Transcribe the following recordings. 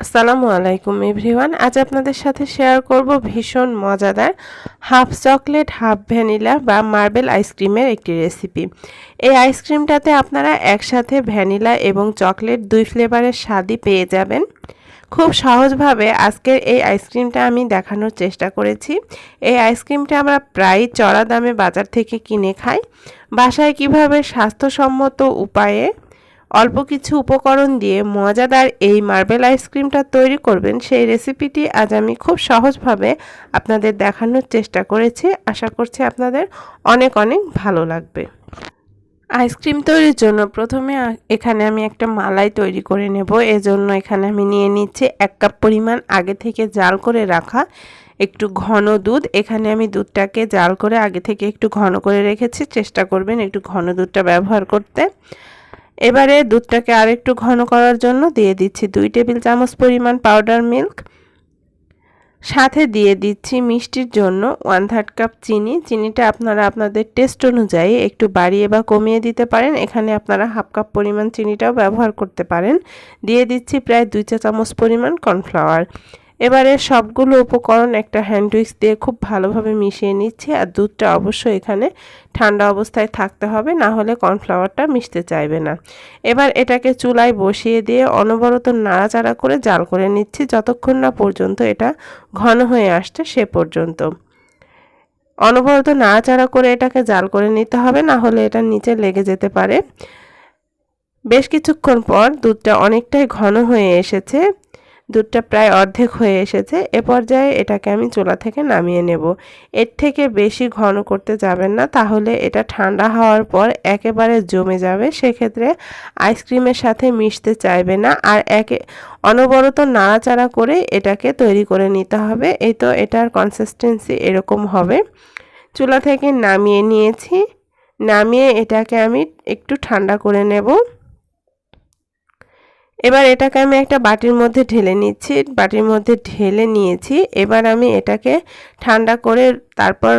আসসালামু আলাইকুম এভরিওয়ান। আজ আপনাদের সাথে শেয়ার করব ভীষণ মজাদার হাফ চকলেট, হাফ ভ্যানিলা বা মার্বেল আইসক্রিমের একটি রেসিপি। এই আইসক্রিমটাতে আপনারা একসাথে ভ্যানিলা এবং চকলেট দুই ফ্লেভারের স্বাদই পেয়ে যাবেন। খুব সহজভাবে আজকের এই আইসক্রিমটা আমি দেখানোর চেষ্টা করেছি। এই আইসক্রিমটা আমরা প্রায় চড়া দামে বাজার থেকে কিনে খাই। বাসায় কীভাবে স্বাস্থ্যসম্মত উপায়ে অল্প কিছু উপকরণ দিয়ে মজাদার এই মার্বেল আইসক্রিমটা তৈরি করবেন, সেই রেসিপিটি আজ আমি খুব সহজভাবে আপনাদের দেখানোর চেষ্টা করেছি। আশা করছি আপনাদের অনেক অনেক ভালো লাগবে। আইসক্রিম তৈরির জন্য প্রথমে এখানে আমি একটা মালাই তৈরি করে নেব। এজন্য এখানে আমি নিয়ে নিচ্ছি এক কাপ পরিমাণ আগে থেকে জাল করে রাখা একটু ঘন দুধ। এখানে আমি দুধটাকে জাল করে আগে থেকে একটু ঘন করে রেখেছি। চেষ্টা করবেন একটু ঘন দুধটা ব্যবহার করতে। এবারে দুধটাকে আরেকটু ঘন করার জন্য দিয়ে দিচ্ছি দুই টেবিল চামচ পরিমাণ পাউডার মিল্ক সাথে দিয়ে দিচ্ছি মিষ্টির জন্য ওয়ান থার্ড কাপ চিনি। চিনিটা আপনারা আপনাদের টেস্ট অনুযায়ী একটু বাড়িয়ে বা কমিয়ে দিতে পারেন। এখানে আপনারা হাফ কাপ পরিমাণ চিনিটাও ব্যবহার করতে পারেন। দিয়ে দিচ্ছি প্রায় দুই চা চামচ পরিমাণ কর্নফ্লাওয়ার এবারে সবগুলো উপকরণ একটা হ্যান্ড উইক্স দিয়ে খুব ভালোভাবে মিশিয়ে নিচ্ছি আর দুধটা অবশ্যই এখানে ঠান্ডা অবস্থায় থাকতে হবে, না হলে কর্নফ্লাওয়ারটা মিশতে চাইবে না। এবার এটাকে চুলায় বসিয়ে দিয়ে অনবরত নাড়াচাড়া করে জাল করে নিচ্ছি যতক্ষণ না পর্যন্ত এটা ঘন হয়ে আসছে সে পর্যন্ত। অনবরত নাড়াচাড়া করে এটাকে জাল করে নিতে হবে, না হলে এটা নিচে লেগে যেতে পারে। বেশ কিছুক্ষণ পর দুধটা অনেকটাই ঘন হয়ে এসেছে। দুধটা প্রায় অর্ধেক হয়ে এসেছে, এ পর্যায়ে এটাকে আমি চুলা থেকে নামিয়ে নেব। এর থেকে বেশি ঘন করতে যাবেন না, তাহলে এটা ঠান্ডা হওয়ার পর একেবারে জমে যাবে। সেক্ষেত্রে আইসক্রিমের সাথে মিশতে চাইবে না আর একে অনবরত নাড়াচাড়া করে এটাকে তৈরি করে নিতে হবে। এই তো এটার কনসিস্টেন্সি এরকম হবে। চুলা থেকে নামিয়ে নিয়েছি। নামিয়ে এটাকে আমি একটু ঠান্ডা করে নেব। এবার এটাকে আমি একটা বাটির মধ্যে ঢেলে নিচ্ছি, বাটির মধ্যে ঢেলে নিয়েছি। এবার আমি এটাকে ঠান্ডা করে তারপর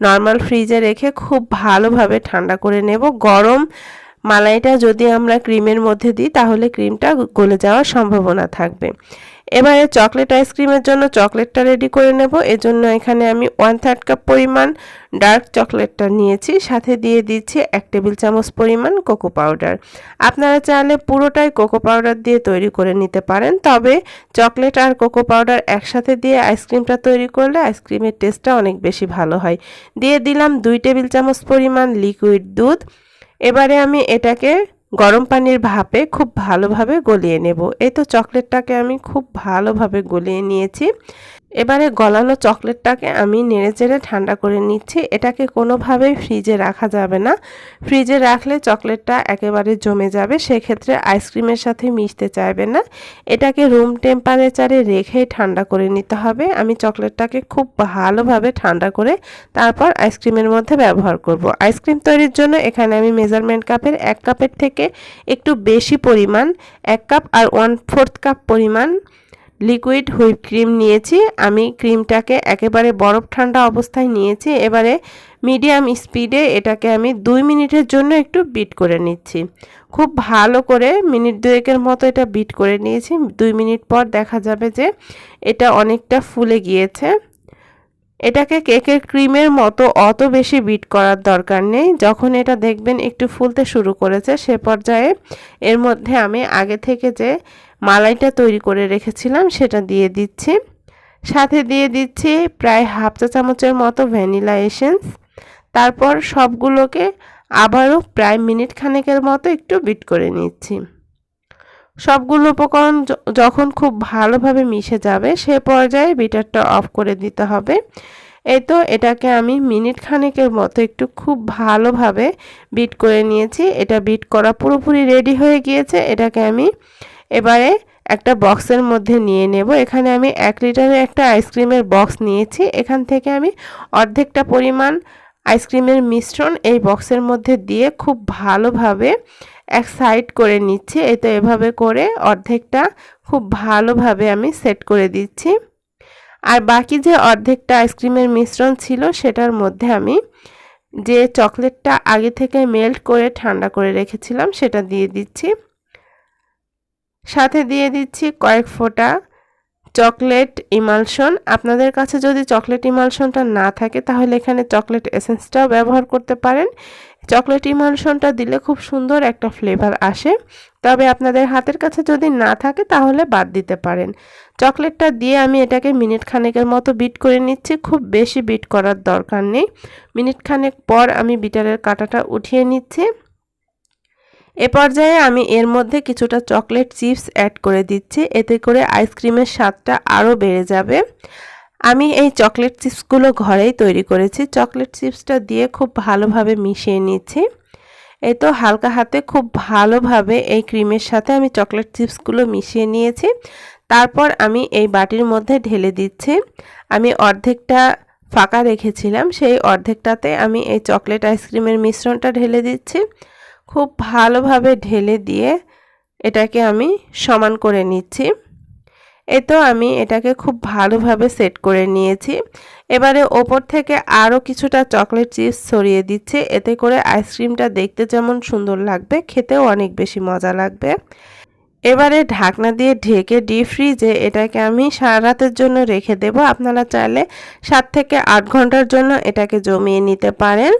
নর্মাল ফ্রিজে রেখে খুব ভালোভাবে ঠান্ডা করে নেব। গরম মালাইটা যদি আমরা ক্রিমের মধ্যে দিই, তাহলে ক্রিমটা গলে যাওয়ার সম্ভাবনা থাকবে। এবারে চকলেট আইসক্রিমের জন্য চকলেটটা রেডি করে নেব। এজন্য এখানে আমি ওয়ান থার্ড কাপ পরিমাণ ডার্ক চকলেটটা নিয়েছি। সাথে দিয়ে দিচ্ছি এক টেবিল চামচ পরিমাণ কোকো পাউডার আপনারা চাইলে পুরোটাই কোকো পাউডার দিয়ে তৈরি করে নিতে পারেন। তবে চকলেট আর কোকো পাউডার একসাথে দিয়ে আইসক্রিমটা তৈরি করলে আইসক্রিমের টেস্টটা অনেক বেশি ভালো হয়। দিয়ে দিলাম দুই টেবিল চামচ পরিমাণ লিকুইড দুধ। এবারে আমি এটাকে গরম পানির ভাপে খুব ভালোভাবে গলিয়ে নেব। এই তো চকলেটটাকে আমি খুব ভালোভাবে গলিয়ে নিয়েছি। এবারে গলানো চকলেটটাকে আমি নেড়ে চেড়ে ঠান্ডা করে নিচ্ছি। এটাকে কোনোভাবেই ফ্রিজে রাখা যাবে না। ফ্রিজে রাখলে চকলেটটা একেবারে জমে যাবে, সেক্ষেত্রে আইসক্রিমের সাথে মিশতে চাইবে না। এটাকে রুম টেম্পারেচারে রেখেই ঠান্ডা করে নিতে হবে। আমি চকলেটটাকে খুব ভালোভাবে ঠান্ডা করে তারপর আইসক্রিমের মধ্যে ব্যবহার করব। আইসক্রিম তৈরির জন্য এখানে আমি মেজারমেন্ট কাপের এক কাপের থেকে একটু বেশি পরিমাণ, এক কাপ আর ওয়ান ফোর্থ কাপ পরিমাণ লিকুইড হুইপ ক্রিম নিয়েছি। আমি ক্রিমটাকে একেবারে বরফ ঠান্ডা অবস্থায় নিয়েছি। এবারে মিডিয়াম স্পিডে এটাকে আমি দুই মিনিটের জন্য একটু বিট করে নিচ্ছি। খুব ভালো করে মিনিট দুয়েকের মতো এটা বিট করে নিয়েছি। দুই মিনিট পর দেখা যাবে যে এটা অনেকটা ফুলে গিয়েছে। এটাকে কেকের ক্রিমের মতো অত বেশি বিট করার দরকার নেই। যখন এটা দেখবেন একটু ফুলতে শুরু করেছে, সে পর্যায়ে এর মধ্যে আমি আগে থেকে যে মালাইটা তৈরি করে রেখেছিলাম সেটা দিয়ে দিচ্ছি। সাথে দিয়ে দিচ্ছি প্রায় হাফ চা চামচের মতো ভ্যানিলা এসেন্স। তারপর সবগুলোকে আবারও প্রায় মিনিট খানেকের মতো একটু বিট করে নিচ্ছি। সবগুলো উপকরণ যখন খুব ভালোভাবে মিশে যাবে, সে পর্যায়ে বিটারটা অফ করে দিতে হবে। এই তো এটাকে আমি মিনিট খানেকের মতো একটু খুব ভালোভাবে বিট করে নিয়েছি। এটা বিট করা পুরোপুরি রেডি হয়ে গিয়েছে। এটাকে আমি এবারে একটা বক্সের মধ্যে নিয়ে নেব। এখানে আমি এক লিটারের একটা আইসক্রিমের বক্স নিয়েছি। এখান থেকে আমি অর্ধেকটা পরিমাণ আইসক্রিমের মিশ্রণ এই বক্সের মধ্যে দিয়ে খুব ভালোভাবে এক সাইড করে নিচ্ছি। এই তো এভাবে করে অর্ধেকটা খুব ভালোভাবে আমি সেট করে দিচ্ছি। আর বাকি যে অর্ধেকটা আইসক্রিমের মিশ্রণ ছিল সেটার মধ্যে আমি যে চকলেটটা আগে থেকে মেল্ট করে ঠান্ডা করে রেখেছিলাম সেটা দিয়ে দিচ্ছি। সাথে দিয়ে দিচ্ছি কয়েক ফোঁটা চকলেট ইমালশন। আপনাদের কাছে যদি চকলেট ইমালশনটা না থাকে তাহলে এখানে চকলেট এসেন্সটাও ব্যবহার করতে পারেন। চকলেট ইমালশনটা দিলে খুব সুন্দর একটা ফ্লেভার আসে। তবে আপনাদের হাতের কাছে যদি না থাকে, তাহলে বাদ দিতে পারেন। চকলেটটা দিয়ে আমি এটাকে মিনিট খানেকের মতো বিট করে নিচ্ছি। খুব বেশি বিট করার দরকার নেই। মিনিট খানেক পর আমি বিটারের কাঁটাটা উঠিয়ে নিচ্ছি। এ পর্যায়ে আমি এর মধ্যে কিছুটা চকলেট চিপস অ্যাড করে দিচ্ছি। এতে করে আইসক্রিমের স্বাদটা আরও বেড়ে যাবে। আমি এই চকলেট চিপসগুলো ঘরেই তৈরি করেছি। চকলেট চিপসটা দিয়ে খুব ভালোভাবে মিশিয়ে নিচ্ছি। এই তো হালকা হাতে খুব ভালোভাবে এই ক্রিমের সাথে আমি চকলেট চিপসগুলো মিশিয়ে নিয়েছি। তারপর আমি এই বাটির মধ্যে ঢেলে দিচ্ছি। আমি অর্ধেকটা ফাঁকা রেখেছিলাম, সেই অর্ধেকটাতে আমি এই চকলেট আইসক্রিমের মিশ্রণটা ঢেলে দিচ্ছি। খুব ভালোভাবে ঢেলে দিয়ে এটাকে আমি সমান করে নিচ্ছি। এ তো আমি এটাকে খুব ভালোভাবে সেট করে নিয়েছি। এবারে ওপর থেকে আরও কিছুটা চকলেট চিপস ছড়িয়ে দিচ্ছে। এতে করে আইসক্রিমটা দেখতে যেমন সুন্দর লাগবে, খেতেও অনেক বেশি মজা লাগবে। এবারে ঢাকনা দিয়ে ঢেকে ডিপ ফ্রিজে এটাকে আমি সারা রাতের জন্য রেখে দেব। আপনারা চাইলে সাত থেকে আট ঘণ্টার জন্য এটাকে জমিয়ে নিতে পারেন।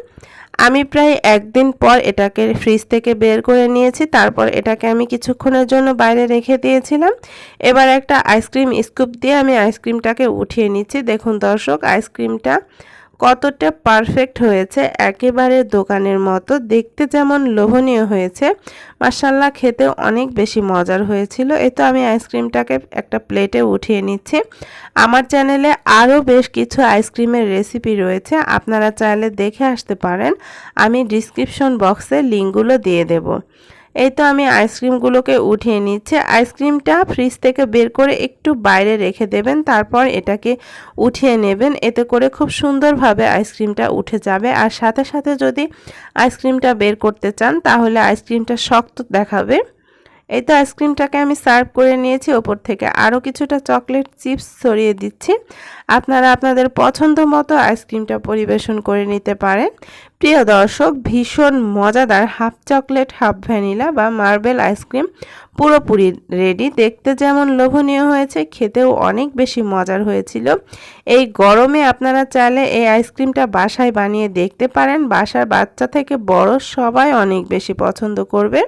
আমি প্রায় একদিন পর এটাকে ফ্রিজ থেকে বের করে নিয়েছি। তারপর এটাকে আমি কিছুক্ষণের জন্য বাইরে রেখে দিয়েছিলাম। এবার একটা আইসক্রিম স্কুপ দিয়ে আমি আইসক্রিমটাকে উঠিয়ে নিচ্ছি। দেখুন দর্শক আইসক্রিমটা কতটা পারফেক্ট হয়েছে একেবারে দোকানের মতো। দেখতে যেমন লোভনীয় হয়েছে মার্শাল্লাহ খেতে অনেক বেশি মজার হয়েছিল। এ তো আমি আইসক্রিমটাকে একটা প্লেটে উঠিয়ে নিচ্ছি। আমার চ্যানেলে আরও বেশ কিছু আইসক্রিমের রেসিপি রয়েছে, আপনারা চাইলে দেখে আসতে পারেন। আমি ডিসক্রিপশন বক্সে লিঙ্কগুলো দিয়ে দেবো। এই তো আমি আইসক্রিমগুলোকে উঠিয়ে নিচ্ছে। আইসক্রিমটা ফ্রিজ থেকে বের করে একটু বাইরে রেখে দেবেন, তারপর এটাকে উঠিয়ে নেবেন। এতে করে খুব সুন্দরভাবে আইসক্রিমটা উঠে যাবে। আর সাথে সাথে যদি আইসক্রিমটা বের করতে চান, তাহলে আইসক্রিমটা শক্ত দেখাবে। এই তো আইসক্রিমটাকে আমি সার্ভ করে নিয়েছি, ওপর থেকে আরও কিছুটা চকলেট চিপস ছড়িয়ে দিচ্ছি। আপনারা আপনাদের পছন্দ মতো আইসক্রিমটা পরিবেশন করে নিতে পারেন। প্রিয় দর্শক, ভীষণ মজাদার হাফ চকলেট, হাফ ভ্যানিলা বা মার্বেল আইসক্রিম পুরোপুরি রেডি। দেখতে যেমন লোভনীয় হয়েছে, খেতেও অনেক বেশি মজার হয়েছিল। এই গরমে আপনারা চাইলে এই আইসক্রিমটা বাসায় বানিয়ে দেখতে পারেন। বাসার বাচ্চা থেকে বড় সবাই অনেক বেশি পছন্দ করবে।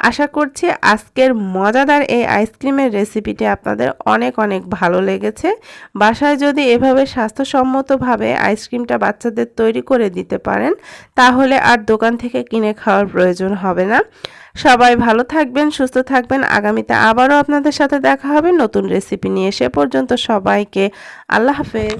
আশা করছি আজকের মজাদার এই আইসক্রিমের রেসিপিটি আপনাদের অনেক অনেক ভালো লেগেছে। বাসায় যদি এভাবে স্বাস্থ্যসম্মতভাবে আইসক্রিমটা বাচ্চাদের তৈরি করে দিতে পারেন, তাহলে আর দোকান থেকে কিনে খাওয়ার প্রয়োজন হবে না। সবাই ভালো থাকবেন, সুস্থ থাকবেন। আগামীতে আবারও আপনাদের সাথে দেখা হবে নতুন রেসিপি নিয়ে। সে পর্যন্ত সবাইকে আল্লাহ হাফেজ।